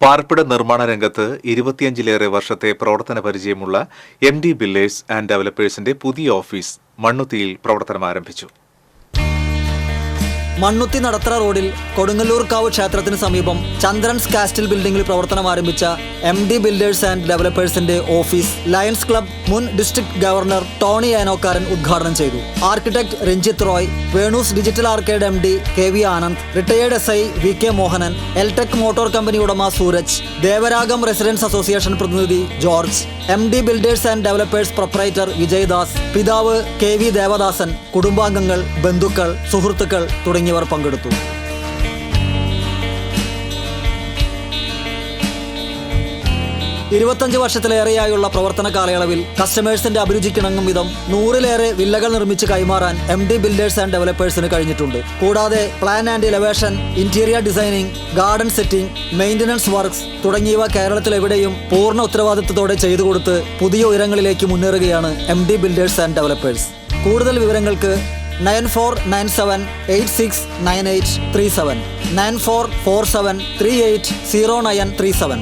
പാർപ്പിട നിർമ്മാണ രംഗത്ത് ഇരുപത്തിയഞ്ചിലേറെ വർഷത്തെ പ്രവർത്തന പരിചയമുള്ള എം ഡി ബില്ലേഴ്സ് ആൻഡ് ഡെവലപ്പേഴ്സിന്റെ പുതിയ ഓഫീസ് മണ്ണുത്തിയിൽ പ്രവർത്തനം ആരംഭിച്ചു. മണ്ണുത്തി നടത്തറ റോഡിൽ കൊടുങ്ങല്ലൂർക്കാവ് ക്ഷേത്രത്തിന് സമീപം ചന്ദ്രൻസ് കാസ്റ്റിൽ ബിൽഡിംഗിൽ പ്രവർത്തനം ആരംഭിച്ച എം ഡി ബിൽഡേഴ്സ് ആൻഡ് ഡെവലപ്പേഴ്സിന്റെ ഓഫീസ് ലയൺസ് ക്ലബ് മുൻ ഡിസ്ട്രിക്ട് ഗവർണർ ടോണി ആനോക്കാരൻ ഉദ്ഘാടനം ചെയ്തു. Architect Ranjith Roy Venus digital arcade M D K V Anand retired S I V K Mohanan Eltech motor company ഉടമ സൂരജ് ദേവരാഗം റെസിഡൻസ് അസോസിയേഷൻ പ്രതിനിധി George M D builders and developers proprietor Vijayadas പിതാവ് K V Devadasan കുടുംബാംഗങ്ങൾ ബന്ധുക്കൾ സുഹൃത്തുക്കൾ തുടങ്ങിയവർ പങ്കെടുത്തു. ഇരുപത്തഞ്ച് വർഷത്തിലേറെയായുള്ള പ്രവർത്തന കാലയളവിൽ കസ്റ്റമേഴ്സിന്റെ അഭിരുചിക്കിണങ്ങും വിധം നൂറിലേറെ വില്ലകൾ നിർമ്മിച്ച് കൈമാറാൻ എം ഡി ബിൽഡേഴ്സ് ആൻഡ് ഡെവലപ്പേഴ്സിന് കഴിഞ്ഞിട്ടുണ്ട്. കൂടാതെ plan and elevation interior designing garden setting maintenance works തുടങ്ങിയവ കേരളത്തിൽ എവിടെയും പൂർണ ഉത്തരവാദിത്തത്തോടെ ചെയ്തു കൊടുത്ത് പുതിയ ഉയരങ്ങളിലേക്ക് മുന്നേറുകയാണ് M D builders and developers കൂടുതൽ വിവരങ്ങൾക്ക് nine four nine seven eight six nine eight three seven. Nine four four seven three eight zero nine three seven.